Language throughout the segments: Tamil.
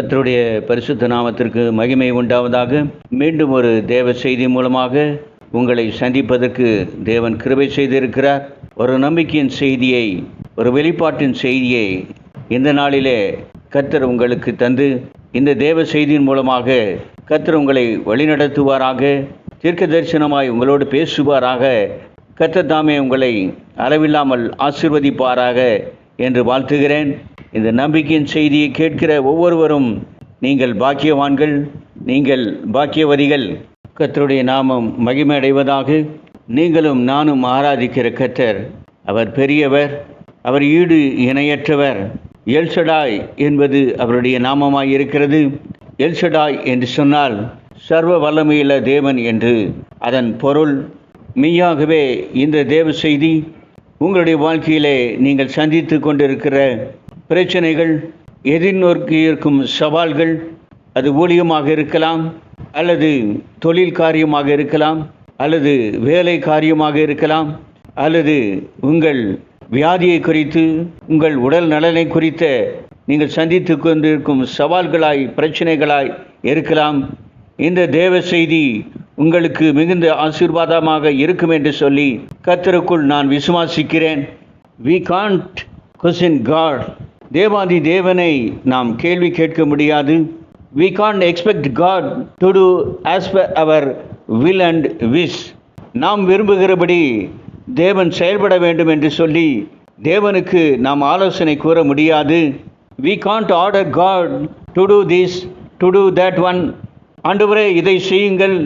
கத்தருடைய பரிசுத்த நாமத்திற்கு மகிமை உண்டாவதாக. மீண்டும் ஒரு தேவ செய்தி மூலமாக உங்களை சந்திப்பதற்கு தேவன் கிருபை செய்திருக்கிறார். ஒரு நம்பிக்கையின் செய்தியை ஒரு வெளிப்பாட்டின் செய்தியை இந்த நாளிலே கத்தர் உங்களுக்கு தந்து இந்த தேவ செய்தியின் மூலமாக கத்தர் உங்களை வழிநடத்துவாராக தீர்க்க தரிசனமாய் உங்களோடு பேசுவாராக. கத்தர் தாமே உங்களை அளவில்லாமல் ஆசிர்வதிப்பாராக என்று வாழ்த்துகிறேன். இந்த நம்பிக்கையின் செய்தியை கேட்கிற ஒவ்வொருவரும் நீங்கள் பாக்கியவான்கள் நீங்கள் பாக்கியவதிகள் கத்தருடைய நாமம் மகிமை அடைவதாக நீங்களும் நானும் ஆராதிக்கிற கத்தர் அவர் பெரியவர் அவர் ஈடு இணையற்றவர். எல்சடாய் என்பது அவருடைய நாமமாய் இருக்கிறது. எல்சடாய் என்று சொன்னால் சர்வ வல்லமையுள்ள தேவன் என்று. அதன் பொருள் மெய்யாகவே இந்த தேவ செய்தி உங்களுடைய வாழ்க்கையிலே நீங்கள் சந்தித்து கொண்டிருக்கிற பிரச்சனைகள் எதிர்நோக்கி இருக்கும் சவால்கள் அது ஊழியமாக இருக்கலாம் அல்லது தொழில் காரியமாக இருக்கலாம் அல்லது வேலை காரியமாக இருக்கலாம் அல்லது உங்கள் வியாதியை குறித்து உங்கள் உடல் நலனை குறித்த நீங்கள் சந்தித்து கொண்டிருக்கும் சவால்களாய் பிரச்சனைகளாய் இருக்கலாம். இந்த தேவ செய்தி உங்களுக்கு மிகுந்த ஆசீர்வாதமாக இருக்கும் என்று சொல்லி கத்தருக்குள் நான் விசுவாசிக்கிறேன். வி காண்ட் கொஸ்டின் காட் தேவாதி தேவனை நாம் கேள்வி கேட்க முடியாது. We can't expect God to do as per our will and wish நாம் விரும்புகிறபடி தேவன் செயல்பட வேண்டும் என்று சொல்லி தேவனுக்கு நாம் ஆலோசனை கூற முடியாது. We can't order God to do this to do that one ஆண்டுவரே இதை செய்யுங்கள்.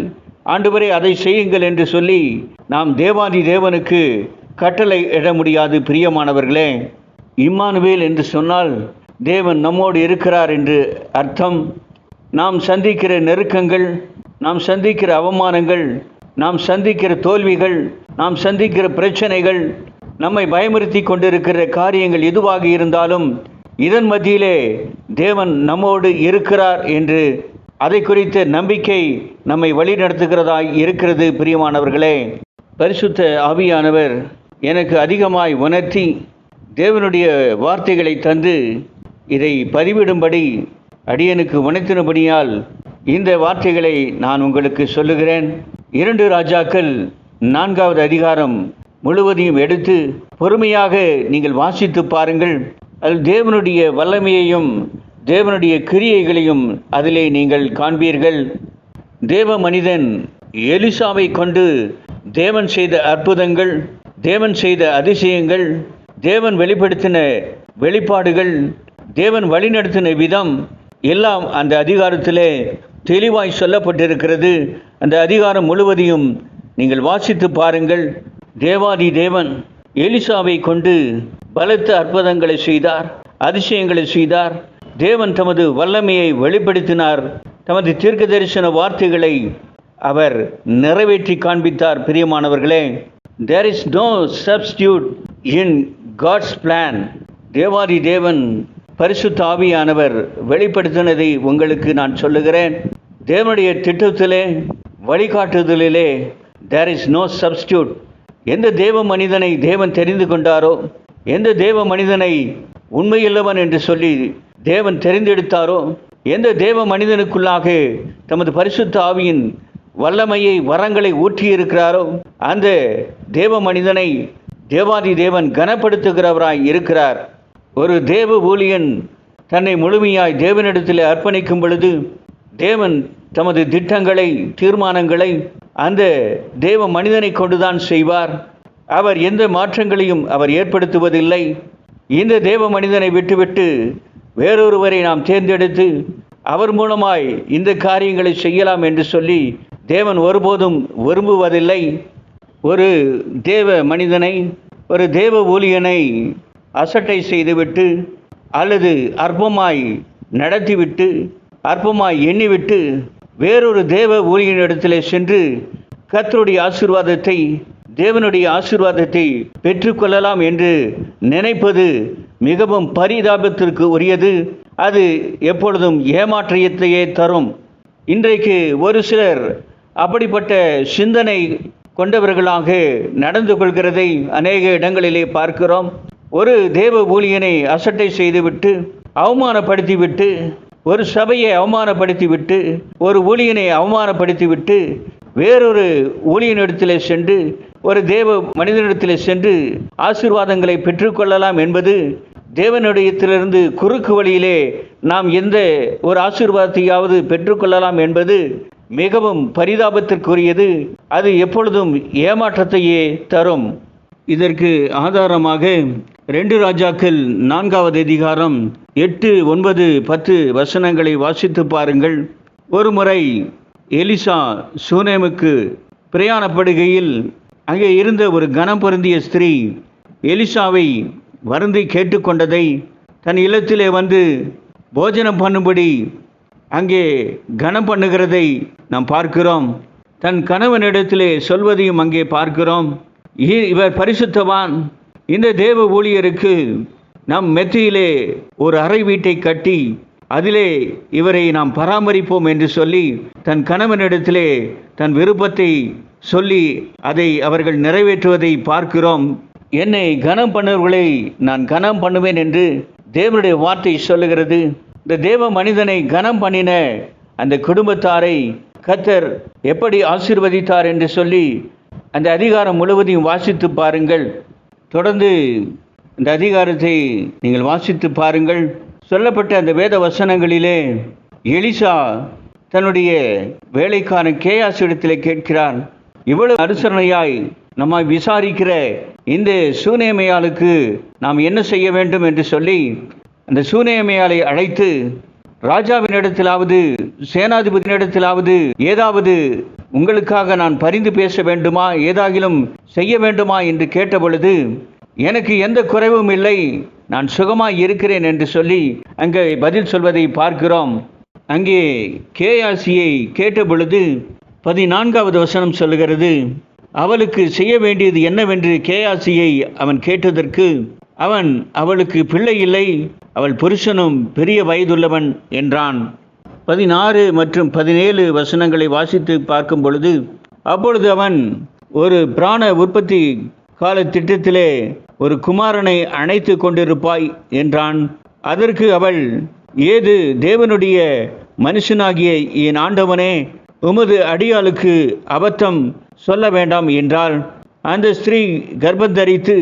ஆண்டுவரே அதை செய்யுங்கள் என்று சொல்லி நாம் தேவாதி தேவனுக்கு கட்டளை இட முடியாது பிரியமானவர்களே. இம்மானுவேல் என்று சொன்னால் தேவன் நம்மோடு இருக்கிறார் என்று அர்த்தம். நாம் சந்திக்கிற நெருக்கங்கள் நாம் சந்திக்கிற அவமானங்கள் நாம் சந்திக்கிற தோல்விகள் நாம் சந்திக்கிற பிரச்சனைகள் நம்மை பயமுறுத்தி கொண்டிருக்கிற காரியங்கள் எதுவாக இருந்தாலும் இதன் மத்தியிலே தேவன் நம்மோடு இருக்கிறார் என்று அதை குறித்த நம்பிக்கை நம்மை வழிநடத்துகிறதாய் இருக்கிறது பிரியமானவர்களே. பரிசுத்த ஆவியானவர் எனக்கு அதிகமாய் உணர்த்தி தேவனுடைய வார்த்தைகளை தந்து இதை பதிவிடும்படி அடியனுக்கு உணர்த்தினபடியால் இந்த வார்த்தைகளை நான் உங்களுக்கு சொல்லுகிறேன். இரண்டு ராஜாக்கள் நான்காவது அதிகாரம் முழுவதையும் எடுத்து பொறுமையாக நீங்கள் வாசித்து பாருங்கள். அது தேவனுடைய வல்லமையையும் தேவனுடைய கிரியைகளையும் அதிலே நீங்கள் காண்பீர்கள். தேவ மனிதன் எலிசாவை கொண்டு தேவன் செய்த அற்புதங்கள் தேவன் செய்த அதிசயங்கள் தேவன் வெளிப்படுத்தின வெளிப்பாடுகள் தேவன் வழிநடத்தின விதம் எல்லாம் அந்த அதிகாரத்திலே தெளிவாய் சொல்லப்பட்டிருக்கிறது. அந்த அதிகாரம் முழுவதையும் நீங்கள் வாசித்து பாருங்கள். தேவாதி தேவன் எலிசாவை கொண்டு பலத்த அற்புதங்களை செய்தார் அதிசயங்களை செய்தார். தேவன் தமது வல்லமையை வெளிப்படுத்தினார். தமது தீர்க்க தரிசன வார்த்தைகளை அவர் நிறைவேற்றி காண்பித்தார். பிரியமானவர்களே there is no substitute in God's plan தேவாதி தேவன் பரிசுத்த ஆவியானவர் வெளிப்படுத்தினதை உங்களுக்கு நான் சொல்லுகிறேன். தேவனுடைய திட்டத்திலே வழிகாட்டுதலிலே தேர் இஸ் நோ சப்ஸ்டியூட் எந்த தேவ மனிதனை தேவன் தெரிந்து கொண்டாரோ எந்த தேவ மனிதனை உண்மையுள்ளவன் என்று சொல்லி தேவன் தெரிந்தெடுத்தாரோ எந்த தேவ மனிதனுக்குள்ளாக தமது பரிசுத்த ஆவியின் வல்லமையை வரங்களை ஊற்றியிருக்கிறாரோ அந்த தேவ மனிதனை தேவாதி தேவன் கனப்படுத்துகிறவராய் இருக்கிறார். ஒரு தேவ ஊழியன் தன்னை முழுமையாய் தேவனிடத்தில் அர்ப்பணிக்கும் பொழுது தேவன் தமது திட்டங்களை தீர்மானங்களை அந்த தேவ மனிதனை கொண்டுதான் செய்வார். அவர் எந்த மாற்றங்களையும் அவர் ஏற்படுத்துவதில்லை. இந்த தேவ மனிதனை விட்டுவிட்டு வேறொருவரை நாம் தேர்ந்தெடுத்து அவர் மூலமாய் இந்த காரியங்களை செய்யலாம் என்று சொல்லி தேவன் ஒருபோதும் விரும்புவதில்லை. ஒரு தேவ மனிதனை ஒரு தேவ ஊழியனை அசட்டை செய்துவிட்டு அல்லது அற்பமாய் நடத்திவிட்டு அற்பமாய் எண்ணிவிட்டு வேறொரு தேவ ஊழியனிடத்திலே சென்று கர்த்தருடைய ஆசீர்வாதத்தை தேவனுடைய ஆசீர்வாதத்தை பெற்றுக்கொள்ளலாம் என்று நினைப்பது மிகவும் பரிதாபத்திற்கு உரியது. அது எப்பொழுதும் ஏமாற்றத்தையே தரும். இன்றைக்கு ஒரு சிலர் அப்படிப்பட்ட சிந்தனை கொண்டவர்களாக நடந்து கொள்கிறதை அநேக இடங்களிலே பார்க்கிறோம். ஒரு தேவ ஊழியனை அசட்டை செய்துவிட்டு அவமானப்படுத்திவிட்டு ஒரு சபையை அவமானப்படுத்திவிட்டு ஒரு ஊழியனை அவமானப்படுத்திவிட்டு வேறொரு ஊழியனிடத்திலே சென்று ஒரு தேவ மனிதனிடத்திலே சென்று ஆசீர்வாதங்களை பெற்றுக்கொள்ளலாம் என்பது தேவனுடையத்திலிருந்து குறுக்கு வழியிலே நாம் எந்த ஒரு ஆசீர்வாதத்தையாவது பெற்றுக்கொள்ளலாம் என்பது மிகவும் பரிதாபத்திற்குரியது. அது எப்பொழுதும் ஏமாற்றத்தையே தரும். இதற்கு ஆதாரமாக ரெண்டு ராஜாக்கள் நான்காவது அதிகாரம் எட்டு ஒன்பது பத்து வசனங்களை வாசித்து பாருங்கள். ஒரு முறை எலிசா சூனேமுக்கு பிரயாணப்படுகையில் அங்கே இருந்த ஒரு கனம் பொருந்திய ஸ்திரீ எலிசாவை வருந்தி கேட்டுக்கொண்டதை தன் இல்லத்திலே வந்து போஜனம் பண்ணும்படி அங்கே கனம் பண்ணுகிறதை நாம் பார்க்கிறோம். தன் கணவனிடத்திலே சொல்வதையும் அங்கே பார்க்கிறோம். இ- இவர் பரிசுத்தவான். இந்த தேவ ஊழியருக்கு நம் மெத்தியிலே ஒரு அறை வீட்டை கட்டி அதிலே இவரை நாம் பராமரிப்போம் என்று சொல்லி தன் கணவனிடத்திலே தன் விருப்பத்தை சொல்லி அதை அவர்கள் நிறைவேற்றுவதை பார்க்கிறோம். என்னை கனம் பண்ணவர்களை நான் கனம் பண்ணுவேன் என்று தேவனுடைய வார்த்தை சொல்லுகிறது. இந்த தேவ மனிதனை கனம் பண்ணின அந்த குடும்பத்தாரை கத்தர் எப்படி ஆசீர்வதித்தார் என்று சொல்லி அந்த அதிகாரம் முழுவதையும் வாசித்து பாருங்கள். தொடர்ந்து இந்த அதிகாரத்தை நீங்கள் வாசித்து பாருங்கள். சொல்லப்பட்ட அந்த வேத வசனங்களிலே எலிசா தன்னுடைய வேலைக்காரன் கேயாஸ் இடத்திலே கேட்கிறார் இவ்வளவு அனுசரணையாய் நம்மை விசாரிக்கிற இந்த சூனேமையாளுக்கு நாம் என்ன செய்ய வேண்டும்? என்று சொல்லி அந்த சூனேமையாளை அழைத்து ராஜாவினிடத்திலாவது சேனாதிபதியினிடத்திலாவது ஏதாவது உங்களுக்காக நான் பரிந்து பேச வேண்டுமா ஏதாகிலும் செய்ய வேண்டுமா என்று கேட்டபொழுது எனக்கு எந்த குறைவும் இல்லை நான் சுகமாய் இருக்கிறேன் என்று சொல்லி அங்கே பதில் சொல்வதை பார்க்கிறோம். அங்கே கேயாசியை கேட்டபொழுது பதினான்காவது வசனம் சொல்லுகிறது அவளுக்கு செய்ய வேண்டியது என்னவென்று கேயாசியை அவன் கேட்டதற்கு அவன் அவளுக்கு பிள்ளை இல்லை அவள் புருஷனும் பெரிய வயதுள்ளவன் என்றான். பதினாறு மற்றும் பதினேழு வசனங்களை வாசித்து பார்க்கும் பொழுது அப்பொழுது அவன் ஒரு பிராண உற்பத்தி கால திட்டத்திலே ஒரு குமாரனை அணைத்து கொண்டிருப்பாய் என்றான். அதற்கு அவள் ஏது தேவனுடைய மனுஷனாகிய என் ஆண்டவனே உமது அடியாளுக்கு அபத்தம் சொல்ல வேண்டாம் என்றால் அந்த ஸ்திரீ கர்ப்பந்தரித்து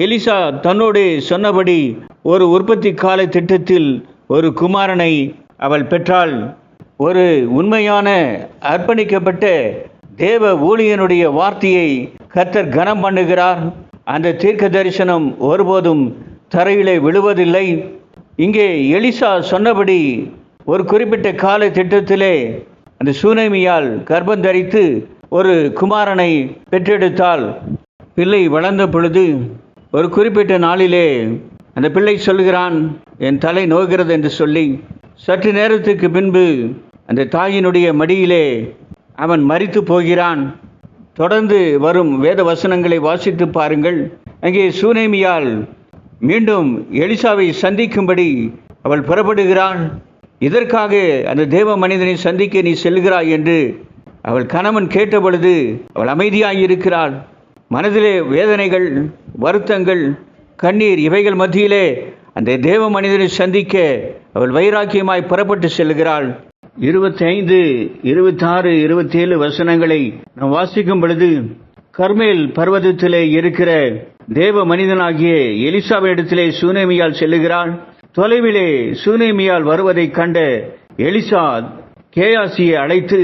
எலிசா தன்னோடு சொன்னபடி ஒரு உற்பத்தி கால திட்டத்தில் ஒரு குமாரனை அவள் பெற்றாள். ஒரு உண்மையான அர்ப்பணிக்கப்பட்ட தேவ ஊழியனுடைய வார்த்தையை கர்த்தர் கனம் பண்ணுகிறார். அந்த தீர்க்க தரிசனம் ஒருபோதும் தரையிலே விழுவதில்லை. இங்கே எலிசா சொன்னபடி ஒரு குறிப்பிட்ட கால திட்டத்திலே அந்த சூனைமியால் கர்ப்பம் தரித்து ஒரு குமாரனை பெற்றெடுத்தால் பிள்ளை வளர்ந்த பொழுது ஒரு குறிப்பிட்ட நாளிலே அந்த பிள்ளை சொல்கிறான் என் தலை நோகிறது என்று சொல்லி சற்று நேரத்துக்கு பின்பு அந்த தாயினுடைய மடியிலே அவன் மறித்து போகிறான். தொடர்ந்து வரும் வேத வசனங்களை வாசித்து பாருங்கள். அங்கே சூனேமியால் மீண்டும் எலிசாவை சந்திக்கும்படி அவள் புறப்படுகிறாள். இதற்காக அந்த தேவ மனிதனை சந்திக்க நீ செல்கிறாய் என்று அவள் கணவன் கேட்டபொழுது அவள் அமைதியாய் இருக்கிறாள் மனதிலே வேதனைகள் வருத்தங்கள் கண்ணீர் இவைகள் மத்தியிலே அந்த தேவ மனிதனை சந்திக்க அவள் வைராக்கியமாய் புறப்பட்டு செல்கிறாள். இருபத்தி ஐந்து இருபத்தாறு இருபத்தேழு வசனங்களை நாம் வாசிக்கும் பொழுது கர்மேல் பர்வதத்திலே இருக்கிற தேவ மனிதனாகிய எலிசாவிடத்திலே சூனேமியால் செல்லுகிறாள். தொலைவிலே சூனேமியால் வருவதைக் கண்ட எலிசா கேயாசியை அழைத்து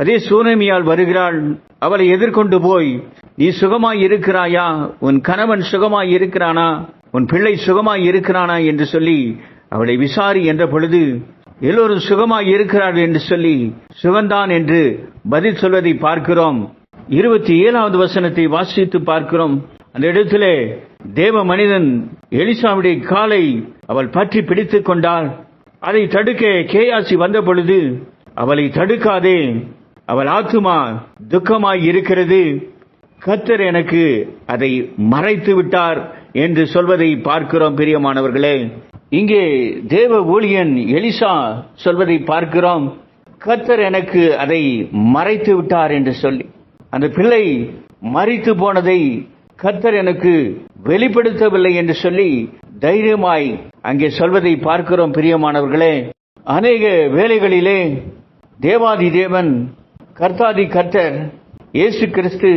அதே சூனேமியால் வருகிறாள் அவளை எதிர்கொண்டு போய் நீ சுகமாய் இருக்கிறாயா? உன் கணவன் சுகமாய் இருக்கிறானா? உன் பிள்ளை சுகமாய் இருக்கிறானா? என்று சொல்லி அவளை விசாரி என்ற பொழுது எல்லோரும் சுகமாய் இருக்கிறார்கள் என்று சொல்லி சுகந்தான் என்று பதில் சொல்வதை பார்க்கிறோம். இருபத்தி ஏழாவது வசனத்தை வாசித்து பார்க்கிறோம். அந்த இடத்திலே தேவ மனிதன் எலிசாவுடைய காலை அவள் பற்றி பிடித்துக் கொண்டாள். அதை தடுக்க கேயாசி வந்த பொழுது அவளை தடுக்காதே. அவள் ஆத்துமா துக்கமாய் இருக்கிறது. கத்தர் எனக்கு அதை மறைத்து விட்டார் என்று சொல்வதை பார்க்கிறோம் பிரியமானவர்களே இங்கே தேவ ஊழியன் எலிசா சொல்வதை பார்க்கிறோம். கத்தர் எனக்கு அதை மறைத்து விட்டார் என்று சொல்லி அந்த பிள்ளை மறித்து போனதை கத்தர் எனக்கு வெளிப்படுத்தவில்லை என்று சொல்லி தைரியமாய் அங்கே சொல்வதை பார்க்கிறோம் பிரியமானவர்களே அநேக வேலைகளிலே தேவாதி தேவன் கர்த்தாதி கர்த்தர் இயேசு கிறிஸ்து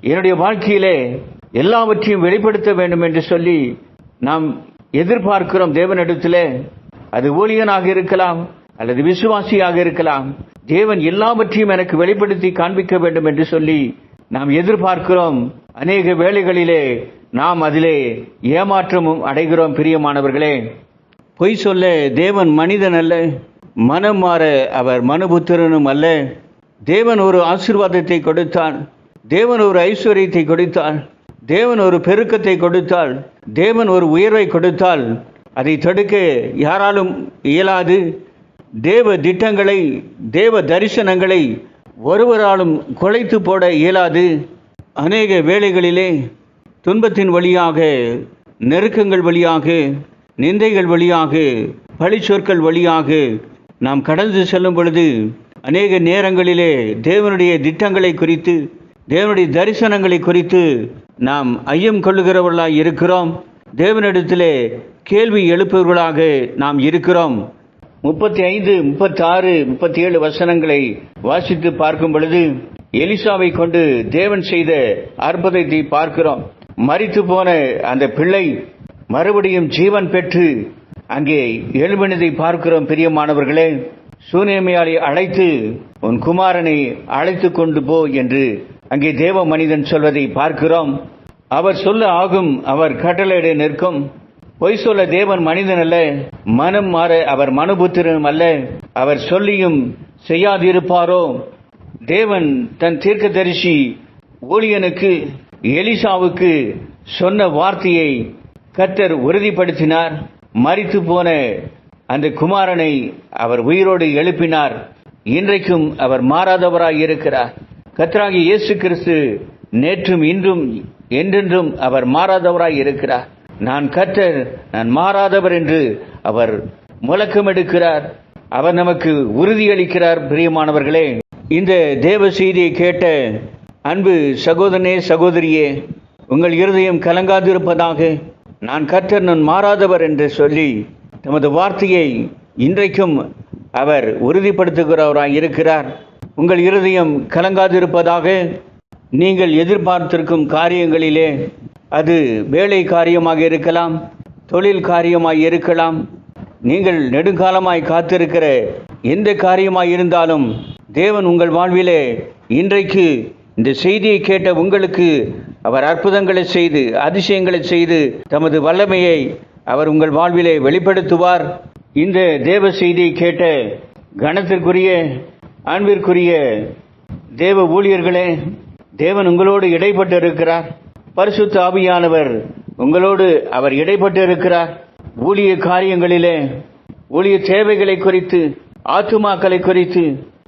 என்னுடைய வாழ்க்கையிலே எல்லாவற்றையும் வெளிப்படுத்த வேண்டும் என்று சொல்லி நாம் எதிர்பார்க்கிறோம் தேவனிடத்திலே. அது ஊழியனாக இருக்கலாம் அல்லது விசுவாசியாக இருக்கலாம். தேவன் எல்லாவற்றையும் எனக்கு வெளிப்படுத்தி காண்பிக்க வேண்டும் என்று சொல்லி நாம் எதிர்பார்க்கிறோம். அநேக வேளைகளிலே நாம் அதிலே ஏமாற்றமும் அடைகிறோம் பிரியமானவர்களே. பொய் சொல்ல தேவன் மனிதன் அல்ல மனம் மாற அவர் மனுபுத்திரனும் அல்ல. தேவன் ஒரு ஆசீர்வாதத்தை கொடுத்தான். தேவன் ஒரு ஐஸ்வர்யத்தை கொடுத்தால் தேவன் ஒரு பெருக்கத்தை கொடுத்தால் தேவன் ஒரு உயர்வை கொடுத்தால் அதை தடுக்க யாராலும் இயலாது. தேவ திட்டங்களை தேவ தரிசனங்களை ஒருவராலும் குலைத்து போட இயலாது. அநேக வேளைகளிலே துன்பத்தின் வழியாக நெருக்கங்கள் வழியாக நிந்தைகள் வழியாக பழிச்சொற்கள் வழியாக நாம் கடந்து செல்லும் பொழுது அநேக நேரங்களிலே தேவனுடைய திட்டங்களை குறித்து தேவனுடைய தரிசனங்களை குறித்து நாம் ஐயம் கொள்ளுகிறவர்களாக இருக்கிறோம். தேவனிடத்திலே கேள்வி எழுப்புவர்களாக நாம் இருக்கிறோம். முப்பத்தி ஐந்து முப்பத்தி ஆறு முப்பத்தி ஏழு வசனங்களை வாசித்து பார்க்கும் பொழுது எலிசாவை கொண்டு தேவன் செய்த அற்புதத்தை பார்க்கிறோம். மறித்து போன அந்த பிள்ளை மறுபடியும் ஜீவன் பெற்று அங்கே எழுபினதை பார்க்கிறோம் பிரியமானவர்களே. சூனியமையாளை அழைத்து உன் குமாரனை அழைத்து கொண்டு போ என்று அங்கே தேவ மனிதன் சொல்வதை பார்க்கிறோம். அவர் சொல்ல ஆகும் அவர் கட்டளையிட நிற்கும். பொய் சொல்ல தேவன் மனிதன் அல்ல மனம் மாற அவர் மனுபுத்திரனும் அல்ல. அவர் சொல்லியும் செய்யாதிருப்பாரோ? தேவன் தன் தீர்க்க தரிசி ஊழியனுக்கு எலிசாவுக்கு சொன்ன வார்த்தையை கத்தர் உறுதிப்படுத்தினார். மறித்து போன அந்த குமாரனை அவர் உயிரோடு எழுப்பினார். இன்றைக்கும் அவர் மாறாதவராய் இருக்கிறார் கத்தராகி இயேசு கிறிஸ்து நேற்றும் இன்றும் என்றென்றும் அவர் மாறாதவராய் இருக்கிறார். நான் கத்தர் நான் மாறாதவர் என்று அவர் முழக்கம் எடுக்கிறார். அவர் நமக்கு உறுதியளிக்கிறார் பிரியமானவர்களே. இந்த தேவ செய்தியை கேட்ட அன்பு சகோதரனே சகோதரியே உங்கள் இருதயம் கலங்காதிருப்பதாக நான் கத்தர் நான் மாறாதவர் என்று சொல்லி தமது வார்த்தையை இன்றைக்கும் அவர் உறுதிப்படுத்துகிறவராய் இருக்கிறார். உங்கள் இருதயம் கலங்காதிருப்பதாக நீங்கள் எதிர்பார்த்திருக்கும் காரியங்களிலே அது வேலை காரியமாக இருக்கலாம் தொழில் காரியமாய் இருக்கலாம். நீங்கள் நெடுங்காலமாய் காத்திருக்கிற எந்த காரியமாய் இருந்தாலும் தேவன் உங்கள் வாழ்விலே இன்றைக்கு இந்த செய்தியை கேட்ட உங்களுக்கு அவர் அற்புதங்களை செய்து அதிசயங்களை செய்து தமது வல்லமையை அவர் உங்கள் வாழ்விலே வெளிப்படுத்துவார். இந்த தேவ செய்தியை கேட்ட கணத்திற்குரிய அன்பிற்குரிய தேவ ஊழியர்களே தேவன் உங்களோடு இடைப்பட்டு இருக்கிறார் பரிசுத்த ஆவியானவர் உங்களோடு அவர் இடைப்பட்டு இருக்கிறார் ஊழிய காரியங்களிலே ஊழிய தேவைகளை குறித்து ஆத்துமாக்களை குறித்து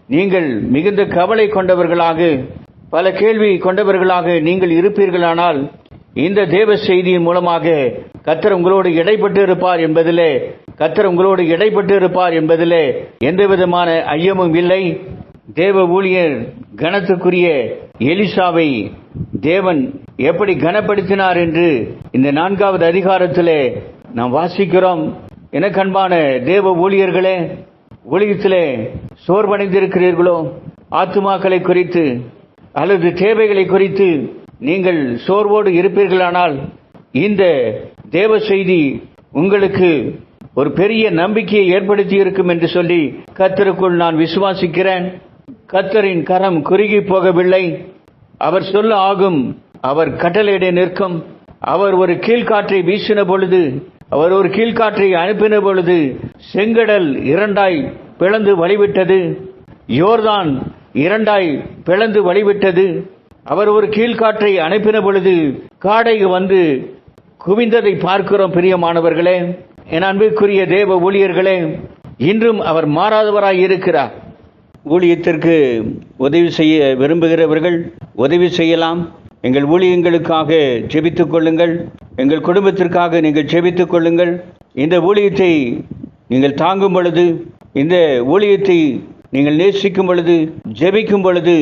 நீங்கள் மிகுந்த கவலை கொண்டவர்களாக பல கேள்வி கொண்டவர்களாக நீங்கள் இருப்பீர்களானால் இந்த தேவ செய்தியின் மூலமாக கத்தர் உங்களோடு இடைப்பட்டு இருப்பார் என்பதிலே கத்தர் உங்களோடு இடைப்பட்டு இருப்பார் என்பதிலே எந்த விதமான ஐயமும் இல்லை. தேவ ஊழியர் கனத்துக்குரிய எலிசாவை தேவன் எப்படி கனப்படுத்தினார் என்று இந்த நான்காவது அதிகாரத்திலே நாம் வாசிக்கிறோம். எனக்கு அன்பான தேவ ஊழியர்களே ஊழியத்திலே சோர்வடைந்திருக்கிறீர்களோ? ஆத்துமாக்களை குறித்து அல்லது தேவைகளை குறித்து நீங்கள் சோர்வோடு இருப்பீர்களானால் இந்த தேவ செய்தி உங்களுக்கு ஒரு பெரிய நம்பிக்கையை ஏற்படுத்தி இருக்கும் என்று சொல்லி கத்தருக்குள் நான் விசுவாசிக்கிறேன். கத்தரின் கரம் குறுகி போகவில்லை. அவர் சொல்ல ஆகும் அவர் கட்டளையிட நிற்கும். அவர் ஒரு கீழ்காற்றை வீசின பொழுது அவர் ஒரு கீழ்காற்றை அனுப்பின பொழுது செங்கடல் இரண்டாய் பிளந்து வழிவிட்டது. யோர்தான் இரண்டாய் பிளந்து வழிவிட்டது. அவர் ஒரு கீழ்காற்றை அனுப்பின பொழுது காடை வந்து குவிந்ததை பார்க்கிறோம் பிரியமானவர்களே என் அன்புக்குரிய தேவ ஊழியர்களே இன்றும் அவர் மாறாதவராய் இருக்கிறார். ஊழியத்திற்கு உதவி செய்ய விரும்புகிறவர்கள் உதவி செய்யலாம். எங்கள் ஊழியங்களுக்காக ஜெபித்துக் கொள்ளுங்கள். எங்கள் குடும்பத்திற்காக நீங்கள் ஜெபித்துக் கொள்ளுங்கள். இந்த ஊழியத்தை நீங்கள் தாங்கும் பொழுது இந்த ஊழியத்தை நீங்கள் நேசிக்கும் பொழுது ஜெபிக்கும் பொழுது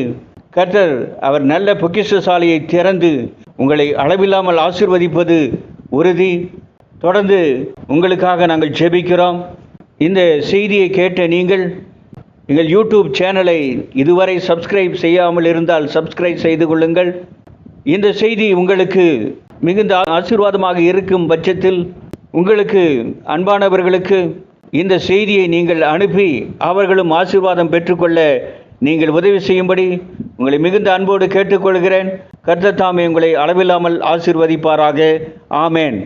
கர்த்தர் அவர் நல்ல பொக்கிஷசாலையை திறந்து உங்களை அளவில்லாமல் ஆசிர்வதிப்பது உறுதி. தொடர்ந்து உங்களுக்காக நாங்கள் ஜெபிக்கிறோம். இந்த செய்தியை கேட்ட நீங்கள் எங்கள் யூடியூப் சேனலை இதுவரை சப்ஸ்கிரைப் செய்யாமல் இருந்தால் சப்ஸ்கிரைப் செய்து கொள்ளுங்கள். இந்த செய்தி உங்களுக்கு மிகுந்த ஆசீர்வாதமாக இருக்கும் பட்சத்தில் உங்களுக்கு அன்பானவர்களுக்கு இந்த செய்தியை நீங்கள் அனுப்பி அவர்களும் ஆசீர்வாதம் பெற்றுக்கொள்ள நீங்கள் உதவி செய்யும்படி உங்களை மிகுந்த அன்போடு கேட்டுக்கொள்கிறேன். கர்த்தர் தாமே உங்களை அளவில்லாமல் ஆசிர்வதிப்பாராக. ஆமேன்.